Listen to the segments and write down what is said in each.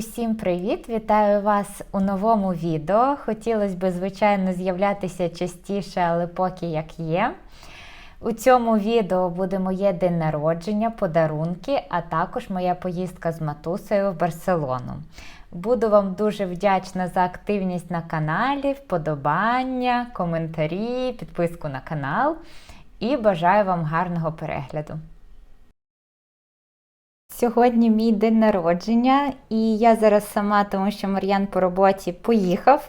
Усім привіт! Вітаю вас у новому відео. Хотілося б, звичайно, з'являтися частіше, але поки як є. У цьому відео буде моє день народження, подарунки, а також моя поїздка з матусею в Барселону. Буду вам дуже вдячна за активність на каналі, вподобання, коментарі, підписку на канал і бажаю вам гарного перегляду. Сьогодні мій день народження, і я зараз сама, тому що Мар'ян по роботі поїхав.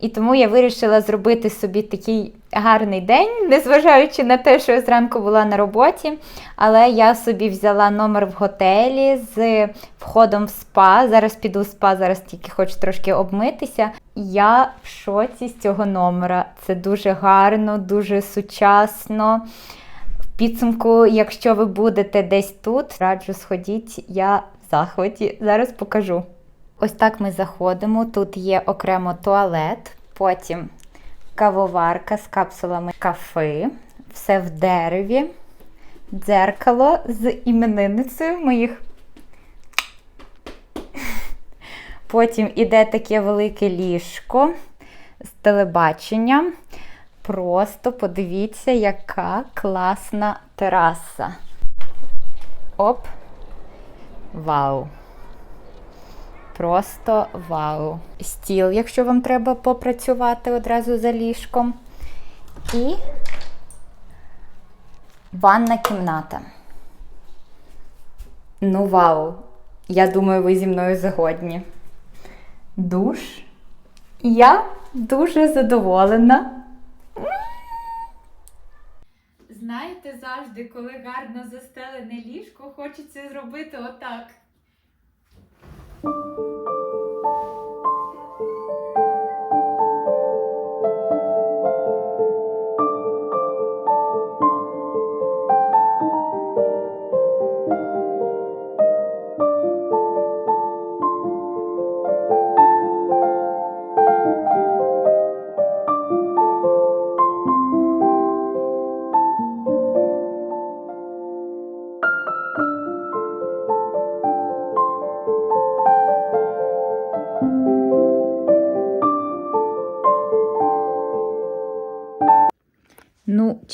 І тому я вирішила зробити собі такий гарний день, незважаючи на те, що я зранку була на роботі. Але я собі взяла номер в готелі з входом в спа. Зараз піду в спа, зараз тільки хочу трошки обмитися. Я в шоці з цього номера. Це дуже гарно, дуже сучасно. Підсумку, якщо ви будете десь тут, раджу сходіть, я в захваті. Зараз покажу. Ось так ми заходимо. Тут є окремо туалет, потім кавоварка з капсулами кафе, все в дереві, дзеркало з іменинницею моїх. Потім іде таке велике ліжко з телебаченням. Просто подивіться, яка класна тераса. Оп! Вау! Просто вау! Стіл, якщо вам треба попрацювати одразу за ліжком. І ванна кімната. Ну, вау! Я думаю, ви зі мною згодні. Душ. Я дуже задоволена. Знаєте, завжди, коли гарно застелене ліжко, хочеться зробити отак.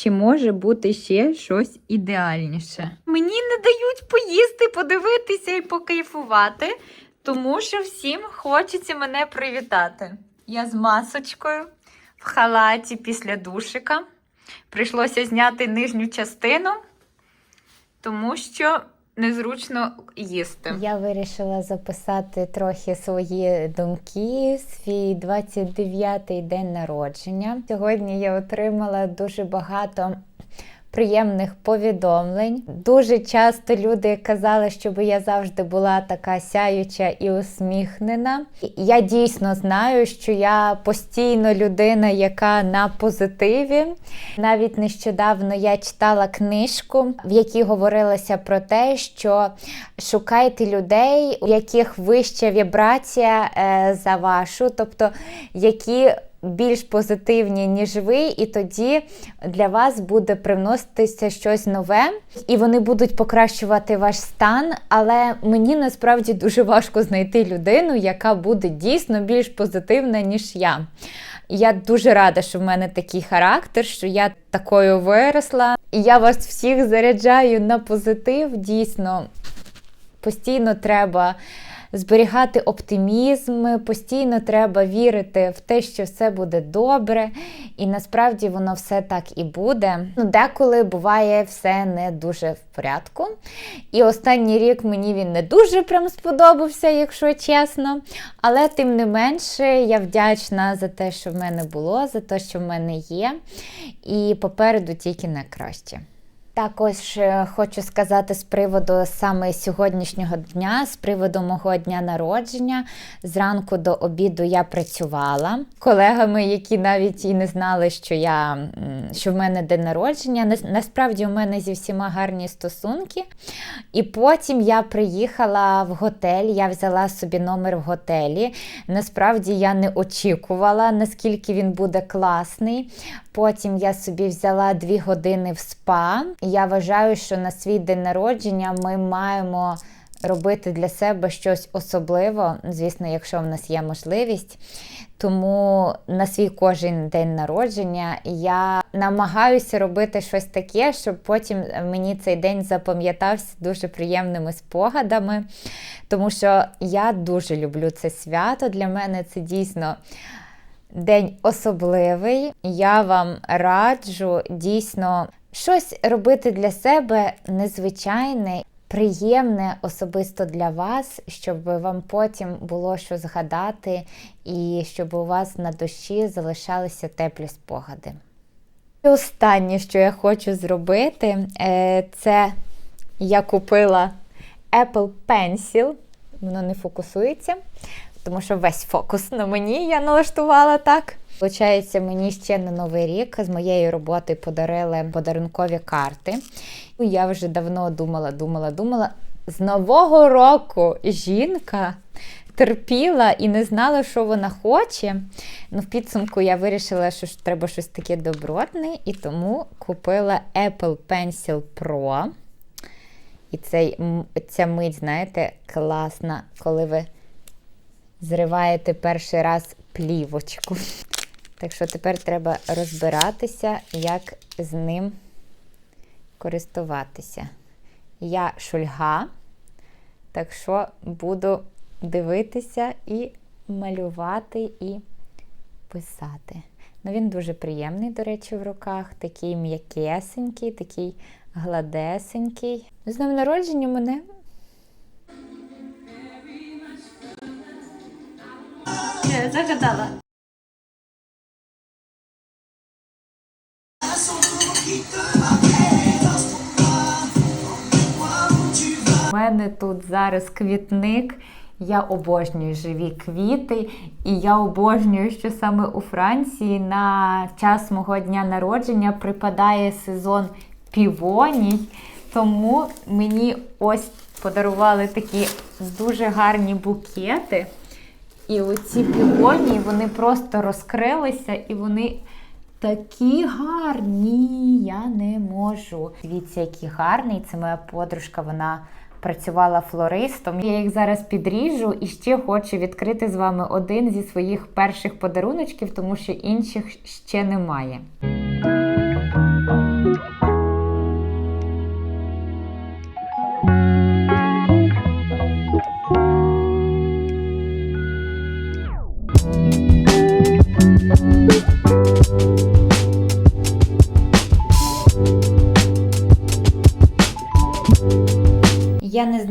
Чи може бути ще щось ідеальніше? Мені не дають поїсти, подивитися і покайфувати, тому що всім хочеться мене привітати. Я з масочкою в халаті після душика. Прийшлося зняти нижню частину, тому що незручно їсти. Я вирішила записати трохи свої думки, свій 29-й день народження. Сьогодні я отримала дуже багато. Приємних повідомлень. Дуже часто люди казали, щоб я завжди була така сяюча і усміхнена. Я дійсно знаю, що я постійно людина, яка на позитиві. Навіть нещодавно я читала книжку, в якій говорилося про те, що шукайте людей, у яких вища вібрація е, за вашу, тобто які більш позитивні, ніж ви, і тоді для вас буде привноситися щось нове, і вони будуть покращувати ваш стан. Але мені насправді дуже важко знайти людину, яка буде дійсно більш позитивна, ніж я. Я дуже рада, що в мене такий характер, що я такою виросла. І я вас всіх заряджаю на позитив. Дійсно, постійно треба зберігати оптимізм, постійно треба вірити в те, що все буде добре, і насправді воно все так і буде. Ну, Деколи буває все не дуже в порядку. І останній рік мені він не дуже прям сподобався, якщо чесно. Але тим не менше я вдячна за те, що в мене було, за те, що в мене є. І попереду тільки найкраще. Також е, хочу сказати з приводу саме сьогоднішнього дня, з приводу мого дня народження. Зранку до обіду я працювала колегами, які навіть і не знали, що я що в мене день народження. Насправді у мене зі всіма гарні стосунки. І потім я приїхала в готель, я взяла собі номер в готелі. Насправді я не очікувала, наскільки він буде класний. Потім я собі взяла дві години в спа. Я вважаю, що на свій день народження ми маємо робити для себе щось особливе, звісно, якщо в нас є можливість. Тому на свій кожен день народження я намагаюся робити щось таке, щоб потім мені цей день запам'ятався дуже приємними спогадами. Тому що я дуже люблю це свято. Для мене це дійсно день особливий. Я вам раджу дійсно щось робити для себе незвичайне. Приємне особисто для вас, щоб вам потім було що згадати, і щоб у вас на душі залишалися теплі спогади. І останнє, що я хочу зробити, е, це я купила Apple Pencil. Воно не фокусується, тому що весь фокус на мені я налаштувала так. Получається, мені ще на новий рік з моєї роботи подарили подарункові карти. Я вже давно думала, думала, думала. З нового року жінка терпіла і не знала, що вона хоче. Ну, в підсумку я вирішила, що треба щось таке добротне, і тому купила Apple Pencil Pro. І цей, ця мить, знаєте, класна, коли ви зриваєте перший раз плівочку. Так що тепер треба розбиратися, як з ним користуватися. Я шульга, так що буду дивитися і малювати і писати. Ну, він дуже приємний, до речі, в руках, такий м'якесенький, такий гладесенький. З днем народження мене Загадала. У мене тут зараз квітник. Я обожнюю живі квіти, і я обожнюю, що саме у Франції на час мого дня народження припадає сезон півоній. Тому мені ось подарували такі дуже гарні букети. І оці півонії вони просто розкрилися і вони такі гарні. Я не можу. Дивіться, який гарний. Це моя подружка, вона працювала флористом. Я їх зараз підріжу і ще хочу відкрити з вами один зі своїх перших подаруночків, тому що інших ще немає.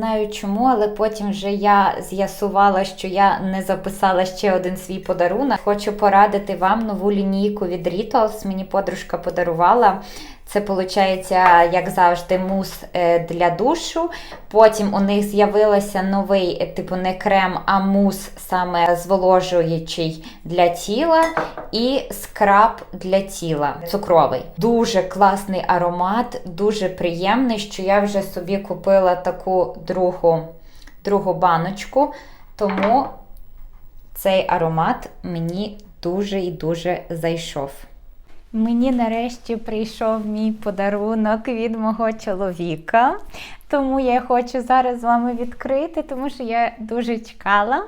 Знаю чому, але потім вже я з'ясувала, що я не записала ще один свій подарунок. Хочу порадити вам нову лінійку від Rituals. Мені подружка подарувала. Це виходить, як завжди, мус е, для душу. Потім у них з'явилося новий, е, типу, не крем, а мус саме зволожуючий для тіла і скраб для тіла цукровий. Дуже класний аромат, дуже приємний, що я вже собі купила таку другу, другу баночку. Тому цей аромат мені дуже і дуже зайшов. Мені нарешті прийшов мій подарунок від мого чоловіка. Тому я хочу зараз з вами відкрити, тому що я дуже чекала.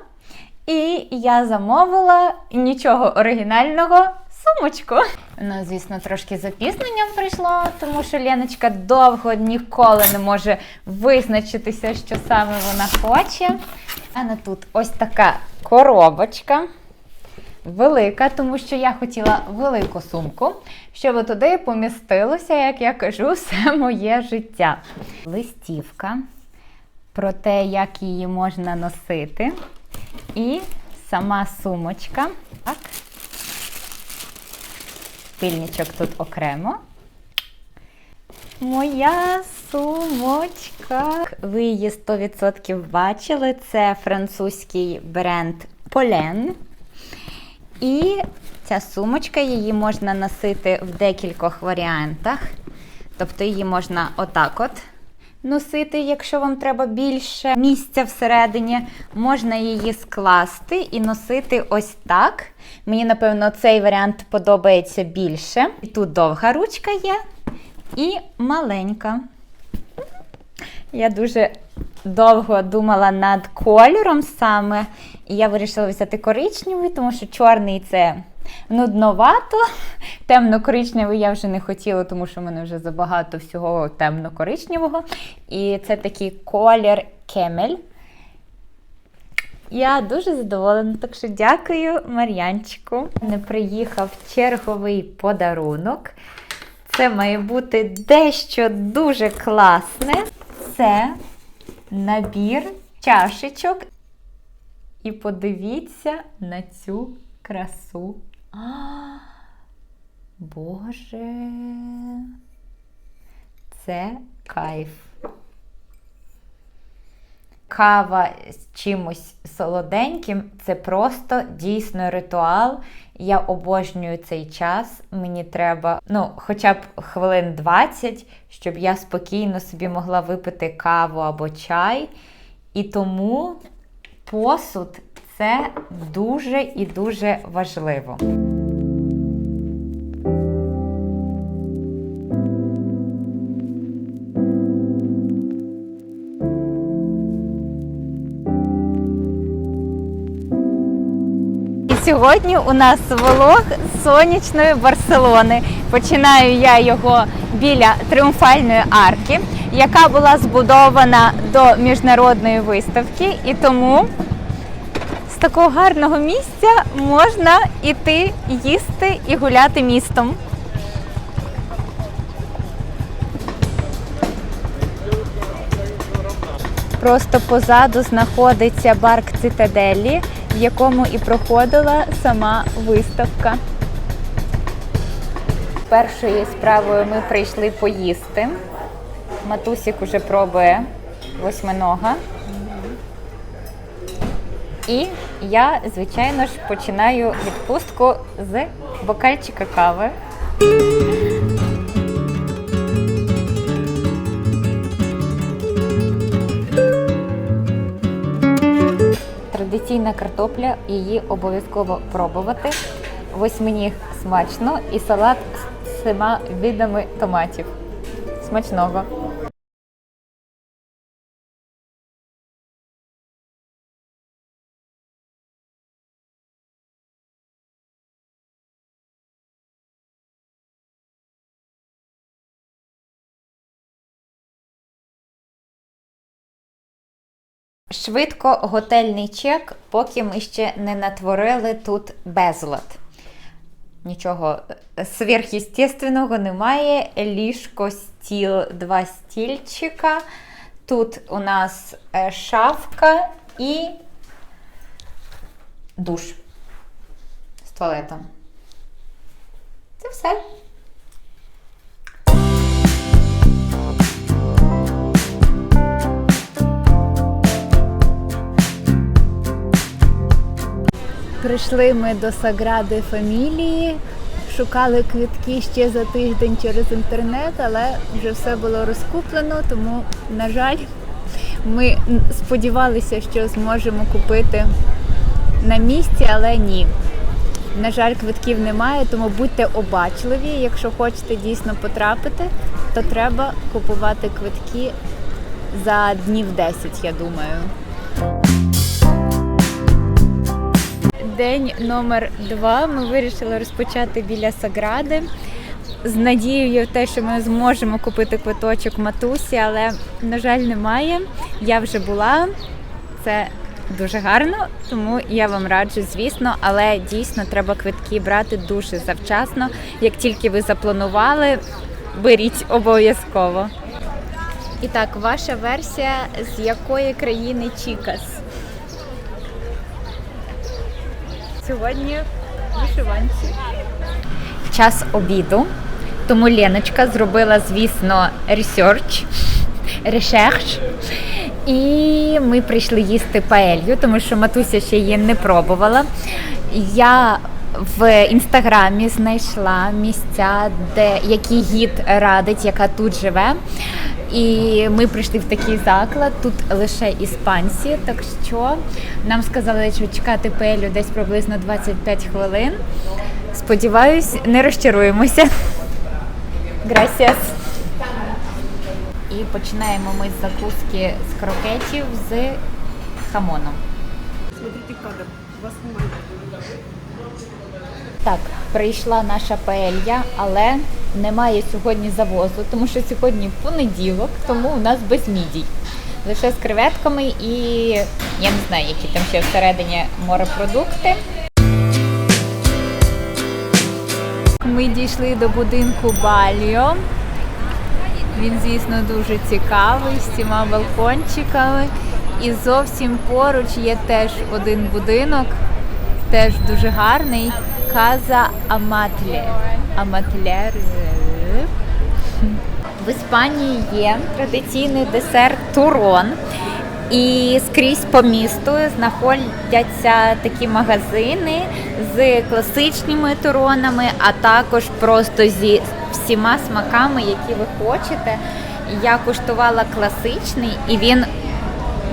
І я замовила нічого оригінального сумочку. Ну, звісно, трошки запізненням прийшло, тому що Леночка довго ніколи не може визначитися, що саме вона хоче. А на тут ось така коробочка велика, тому що я хотіла велику сумку, щоб туди помістилося, як я кажу, все моє життя. Листівка про те, як її можна носити. І сама сумочка. Так. Пильничок тут окремо. Моя сумочка. Ви її 100% бачили. Це французький бренд Polène. І ця сумочка, її можна носити в декількох варіантах. Тобто її можна отак от носити, якщо вам треба більше місця всередині. Можна її скласти і носити ось так. Мені, напевно, цей варіант подобається більше. І тут довга ручка є і маленька. Я дуже довго думала над кольором саме, і я вирішила взяти коричневий, тому що чорний це нудновато. Темно-коричневий я вже не хотіла, тому що в мене вже забагато всього темно-коричневого. І це такий колір кемель. Я дуже задоволена, так що дякую Мар'янчику. Не приїхав черговий подарунок. Це має бути дещо дуже класне. Це набір чашечок. І подивіться на цю красу. А, Боже. Це кайф. Кава з чимось солоденьким це просто дійсно ритуал. Я обожнюю цей час. Мені треба, ну, хоча б хвилин 20, щоб я спокійно собі могла випити каву або чай. І тому посуд це дуже і дуже важливо. Сьогодні у нас влог з сонячної Барселони. Починаю я його біля тріумфальної арки, яка була збудована до міжнародної виставки, і тому такого гарного місця можна іти їсти і гуляти містом. Просто позаду знаходиться барк Цитаделі, в якому і проходила сама виставка. Першою справою ми прийшли поїсти. Матусік уже пробує восьминога. І я, звичайно ж, починаю відпустку з бокальчика кави. Традиційна картопля, її обов'язково пробувати. Восьминіг смачно і салат з всіма видами томатів. Смачного! Швидко готельний чек, поки ми ще не натворили тут безлад. Нічого е, сверхъестественного немає. Ліжко, стіл, два стільчика. Тут у нас е, шафка і душ з туалетом. Це все. Прийшли ми до Сагради Фамілії, шукали квитки ще за тиждень через інтернет, але вже все було розкуплено, тому, на жаль, ми сподівалися, що зможемо купити на місці, але ні. На жаль, квитків немає, тому будьте обачливі. Якщо хочете дійсно потрапити, то треба купувати квитки за днів 10, я думаю. День номер два ми вирішили розпочати біля Сагради з надією в те, що ми зможемо купити квиточок матусі, але, на жаль, немає. Я вже була. Це дуже гарно, тому я вам раджу, звісно, але дійсно треба квитки брати дуже завчасно. Як тільки ви запланували, беріть обов'язково. І так, ваша версія з якої країни Чікас? Сьогодні вишиванці. Час обіду. Тому Леночка зробила, звісно, ресерч, решерш. І ми прийшли їсти паелью, тому що матуся ще її не пробувала. Я в інстаграмі знайшла місця, де який гід радить, яка тут живе. І ми прийшли в такий заклад, тут лише іспанці, так що нам сказали, що чекати пелю десь приблизно 25 хвилин. Сподіваюсь, не розчаруємося. Gracias. І починаємо ми з закуски з крокетів з хамоном. Смотрите кадр. Вас снимают. Так, прийшла наша паелья, але немає сьогодні завозу, тому що сьогодні понеділок, тому у нас без мідій. Лише з креветками і я не знаю, які там ще всередині морепродукти. Ми дійшли до будинку Бальо. Він, звісно, дуже цікавий з цими балкончиками. І зовсім поруч є теж один будинок, теж дуже гарний. Каза Аматле. Аматлер. В Іспанії є традиційний десерт турон. І скрізь по місту знаходяться такі магазини з класичними туронами, а також просто зі всіма смаками, які ви хочете. Я куштувала класичний і він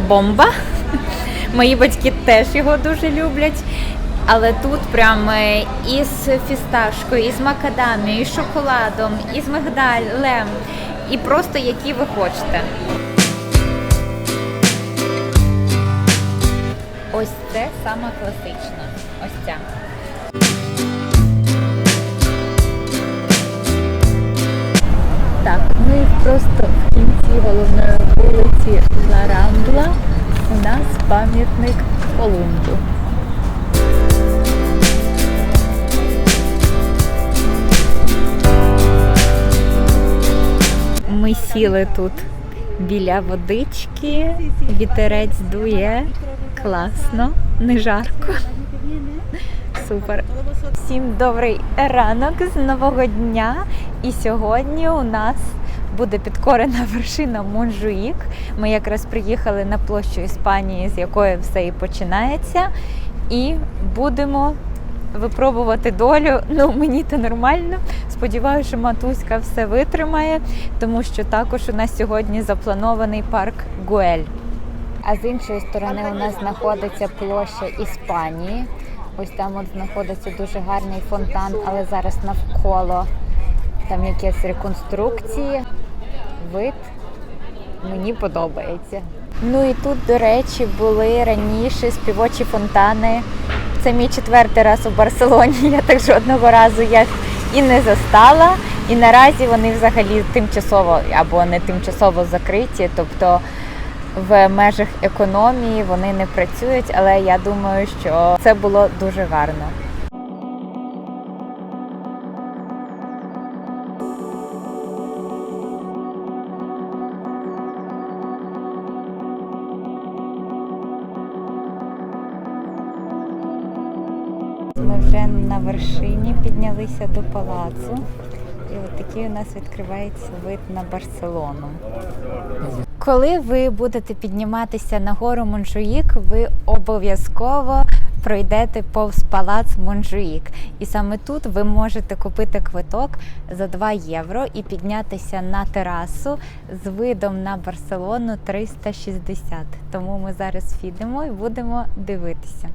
бомба. Мої батьки теж його дуже люблять. Але тут прям е, із фісташкою, із макадамією, із шоколадом, із мигдалем, і просто які ви хочете. Ось це саме класична. Ось ця. Так, і просто в кінці головної вулиці Ла Рамбла у нас пам'ятник Колумбу. Сіли тут біля водички, вітерець дує, класно, не жарко. Супер. Всім добрий ранок з нового дня. І сьогодні у нас буде підкорена вершина Монжуїк. Ми якраз приїхали на площу Іспанії, з якої все і починається. І будемо випробувати долю. Ну, мені то нормально. Сподіваюся, що матуська все витримає, тому що також у нас сьогодні запланований парк Гуель. А з іншої сторони у нас знаходиться площа Іспанії. Ось там от знаходиться дуже гарний фонтан, але зараз навколо там якісь реконструкції. Вид мені подобається. Ну і тут, до речі, були раніше співочі фонтани. Це мій четвертий раз у Барселоні. Я так жодного разу їх і не застала. І наразі вони взагалі тимчасово або не тимчасово закриті. Тобто в межах економії вони не працюють, але я думаю, що це було дуже гарно. Вершині піднялися до палацу. І от такий у нас відкривається вид на Барселону. Коли ви будете підніматися на гору Монжуїк, ви обов'язково пройдете повз палац Монжуїк. І саме тут ви можете купити квиток за 2 євро і піднятися на терасу з видом на Барселону 360. Тому ми зараз підемо і будемо дивитися.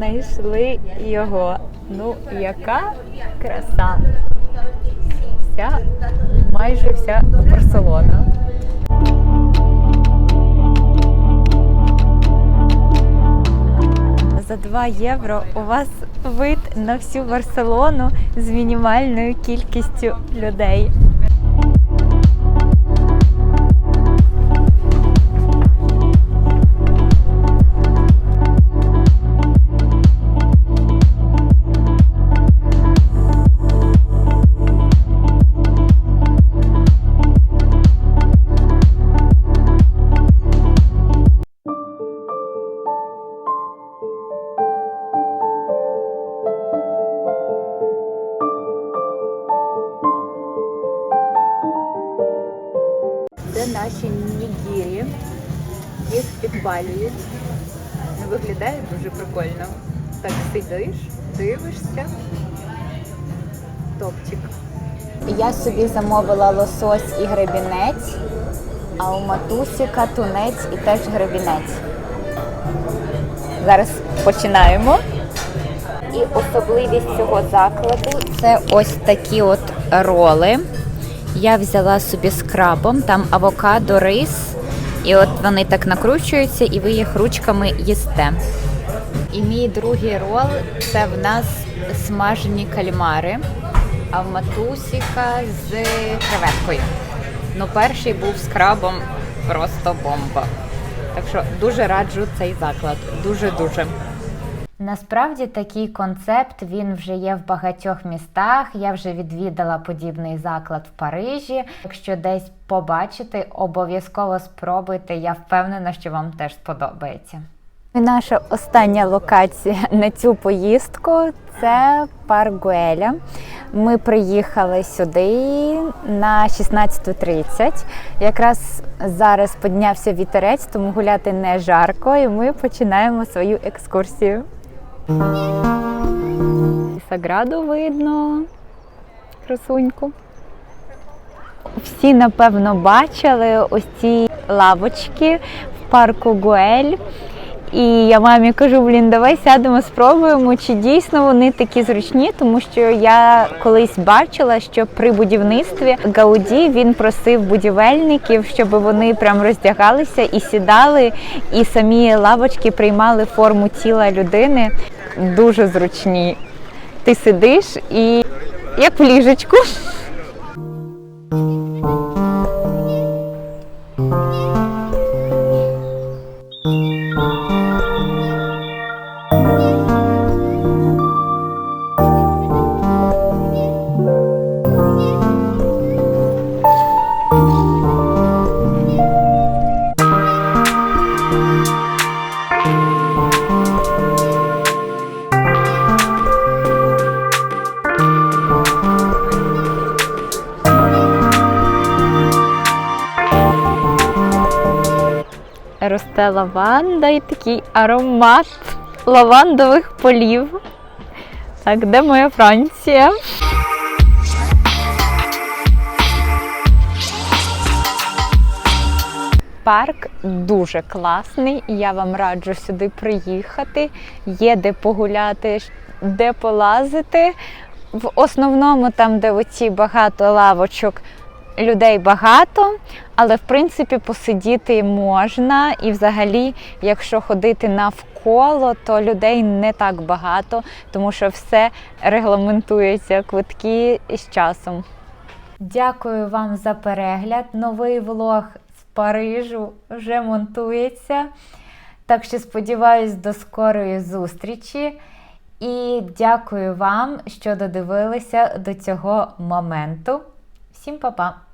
Знайшли його. Ну, яка краса. Вся, майже вся Барселона. За 2 євро у вас вид на всю Барселону з мінімальною кількістю людей. Наші нігірі. Їх підпалюють. Виглядає дуже прикольно. Так сидиш, дивишся. Топчик. Я собі замовила лосось і гребінець, а у матусіка тунець і теж гребінець. Зараз починаємо. І особливість цього закладу це ось такі от роли. Я взяла собі з крабом, там авокадо, рис, і от вони так накручуються, і ви їх ручками їсте. І мій другий рол це в нас смажені кальмари, а в матусіка з креветкою. Ну, перший був з крабом просто бомба. Так що дуже раджу цей заклад. Дуже-дуже. Насправді такий концепт він вже є в багатьох містах. Я вже відвідала подібний заклад в Парижі. Якщо десь побачите, обов'язково спробуйте. Я впевнена, що вам теж сподобається. Наша остання локація на цю поїздку це парк Гуеля. Ми приїхали сюди на 16.30. Якраз зараз піднявся вітерець, тому гуляти не жарко, і ми починаємо свою екскурсію. Саграду видно, красуньку. Всі, напевно, бачили ось ці лавочки в парку Гуель. І я мамі кажу, блін, давай сядемо, спробуємо, чи дійсно вони такі зручні, тому що я колись бачила, що при будівництві Гауді він просив будівельників, щоб вони прям роздягалися і сідали, і самі лавочки приймали форму тіла людини. Дуже зручні. Ти сидиш і як в ліжечку. Лаванда такий аромат лавандових полів. Так, де моя Франція? Парк дуже класний, я вам раджу сюди приїхати. Є де погуляти, де полазити. В основному, там, де оці багато лавочок, людей багато, але в принципі посидіти можна. І взагалі, якщо ходити навколо, то людей не так багато, тому що все регламентується квитки з часом. Дякую вам за перегляд. Новий влог з Парижу вже монтується. Так що сподіваюсь до скорої зустрічі. І дякую вам, що додивилися до цього моменту. Всім па-па!